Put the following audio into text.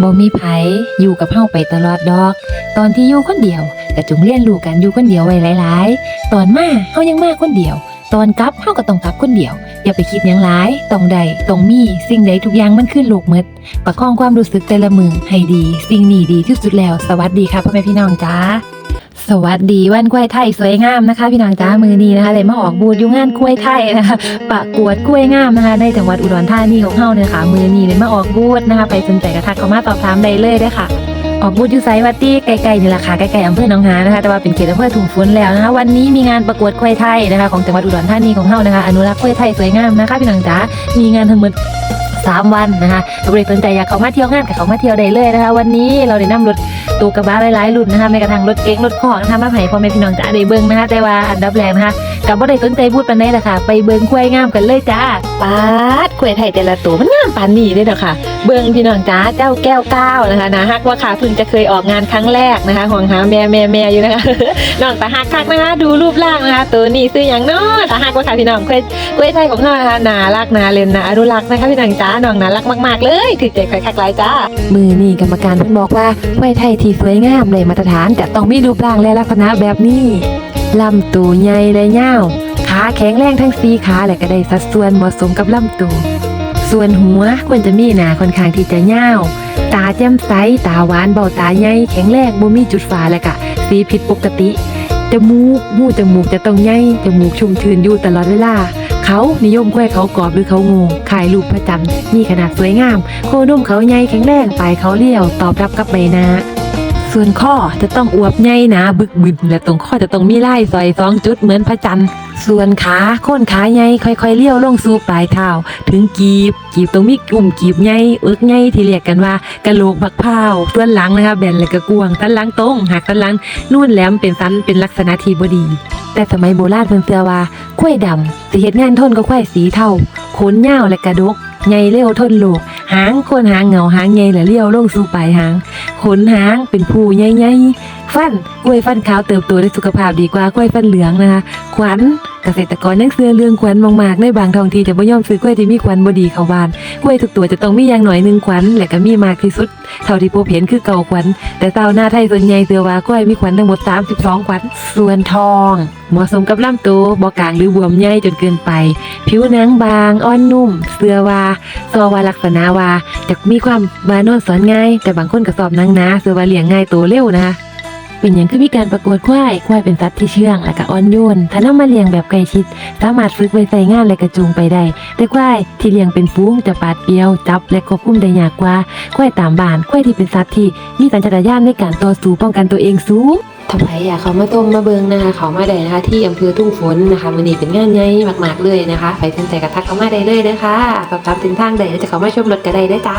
บ่มีไผอยู่กับเฮาไปตลอดดอก ตอนที่อยู่คนเดียวก็จงเรียนรู้กันอยู่คนเดียวไว้หลาย ๆ ตอนมาเฮายังมาคนเดียว ตอนกลับเฮาก็ต้องกลับคนเดียว อย่าไปคิดอยังหลายต้องใดต้องมีสิ่งใดทุกอย่างมันขึ้นลูกหมดประคองความรู้สึกแต่ละมือให้ดี สิ่งนี้ดีที่สุดแล้ว สวัสดีค่ะพ่อแม่พี่น้องจ้า สวัสดีวันกล้วยไทยสวยงามนะคะ พี่น้องจ้ามือนี้นะคะเลยมาออกบูธอยู่งานกล้วยไทยนะคะประกวดกล้วยงามนะคะในจังหวัดอุดรธานีของเฮาเนี่ยค่ะ มือนี้เลยมาออกบูธนะคะ ไปสนใจกระทักเข้ามาสอบถามได้เลยเด้อค่ะ ออกบูธอยู่ไซวัดตี้ไกลๆนี่แหละค่ะใกล้ๆอำเภอหนองหานนะคะ แต่ว่าเป็นเขตอำเภอถุงฝนแล้วนะคะ วันนี้มีงานประกวดกล้วยไทยนะคะ ของจังหวัดอุดรธานีของเฮานะคะอนุรักษ์กล้วยไทยสวยงามนะคะพี่น้องจ๋ามีงานทั้งหมดสามวันนะคะถ้าใครสนใจอยากเข้ามาเที่ยวงานกับเขามาเที่ยวได้เลยนะคะ วันนี้เราได้นำรถ ตู้กระบะหลายๆรุ่นนะคะแม้กระทั่งรถเก๋งรถขอนะคะมาให้พ่อแม่พี่น้องจ๋าได้เบิ่งนะคะแต่ว่าอันดับแรกนะคะ กับว่ได้สนใจพูดปานใดล่ะค่ะ ไปเบิ่งกล้วยงามกันเลยจ้าปาดกล้วยไทยแต่ละตัวมันงามปานนี้เลยเด้อค่ะ เบิ่งพี่น้องจ้าเจ้าแก้วก้าวนะคะนะฮักว่าค่ะเพิ่งจะเคยออกงานครั้งแรกนะคะของหาแม่แม่แม่อยู่นะคะ น้องตาฮักคักนะคะดูรูปร่างนะคะ ตัวนี้ซื้ออย่างน้อตาฮักว่าค่ะพี่น้องกล้วยกล้วยไทยของเรานะคะนารักนาเลนนาอนุรักษ์นะคะพี่น้องจ้าน้องน่ารักมากๆเลยถือใจใครคักหลายจ้ามือนี่กรรมการเพิ่นบอกว่ากล้วยไทยที่สวยงามเลยมาตรฐานจะต้องมีรูปร่างและลักษณะแบบนี้ ลำตัวใหญ่และยาว ขาแข็งแรงทั้งสี่ขาและก็ได้สัดส่วนเหมาะสมกับลำตัว ส่วนหัวควรจะมีหนาค่อนข้างที่จะยาว ตาแจ่มใส ตาหวาน เบาตาใหญ่แข็งแรงบ่มีจุดฝาและกะสีผิดปกติ จมูกมูจมูกจะต้องใหญ่จมูกชุ่มชื้นอยู่ตลอดเวลาเขานิยมกล้วยเขากรอบหรือเขางูขายรูประจันทร์มีขนาดสวยงาม โคนุ่มเขาใหญ่แข็งแรงปลายเขาเลี้ยว ตอบรับกับใบหน้า ส่วนข้อจะต้องอวบใหญ่หนาบึกบึนและตรงข้อจะต้องมีลายซอยสองจุดเหมือนพระจันทร์ ส่วนขาโค่นขาใหญ่ค่อยๆเลี้ยวลงสู่ปลายเท้าถึงกีบ กีบตรงมีกลุ่มกีบใหญ่เอิกใหญ่ที่เรียกกันว่ากะโหลกบักพร้าวส่วนหลังนะคะแบนและก็กวงสันหลังตรงหากสันหลังนู่นแหลมเป็นสันเป็นลักษณะที่บดี แต่สมัยโบราณเพิ่นเชื่อว่าข้วยดำสิเฮ็ดงานทนก็ข้วยสีเทาขนยาวและกระดกใหญ่เร็วทนโลกหางโคนหางเหงาหางใหญ่และเลี้ยวลงสู่ปลายหาง ขนหางเป็นผู้ใหญ่ๆฟันกล้วยฟันขาวเติบโตได้สุขภาพดีกว่ากล้วยฟันเหลืองนะคะขวัญ เกษตรกรยังเสื้อเรื่องขวัญมากๆในบางท้องที่จะบ่ยอมซื้อกล้วยที่มีขวัญบดีเข้าบ้านกล้วยทุกตัวจะต้องมีอย่างหน่อยหนึ่งขวัญและก็มีมากที่สุด เท่าที่พบเห็นคือเก่าขวัญแต่เต่าหน้าไทยส่วนใหญ่เสือว่ากล้วยมีขวัญทั้งหมด 32ขวัญส่วนทองเหมาะสมกับลำตัวบ่กลางหรือบวมใหญ่จนเกินไป ผิวหนังบางอ่อนนุ่ม เสือว่าซอว่าลักษณะว่าจะมีความวานอนสอนง่าย แต่บางคนก็สอบนังนาเสือว่าเลี้ยงง่ายโตเร็วนะคะ เป็นอย่างคือมีการประกวดควาย ควายเป็นสัตว์ที่เชื่องและก็อ่อนโยน ถ้านำมาเลี้ยงแบบใกล้ชิด สามารถฝึกไว้ใส่งานและกระจูงไปได้ แต่ควายที่เลี้ยงเป็นฟูงจะปาดเปียว จับและควบคุมได้ยากกว่า ควายตามบ้าน ควายที่เป็นสัตว์ที่มีสัญชาตญาณในการต่อสู้ป้องกันตัวเองสูงถ้าใครอยากเขามาต้มมาเบิงนะคะ เขามาได้นะคะที่อำเภอทุ่งฝนนะคะมันนี้เป็นงานใหญ่มากๆเลยนะคะไปสนใจกระทักเขามาได้เลยนะคะสอบถามถึงทางใดจะเขามาชมรถก็ได้เด้จ้า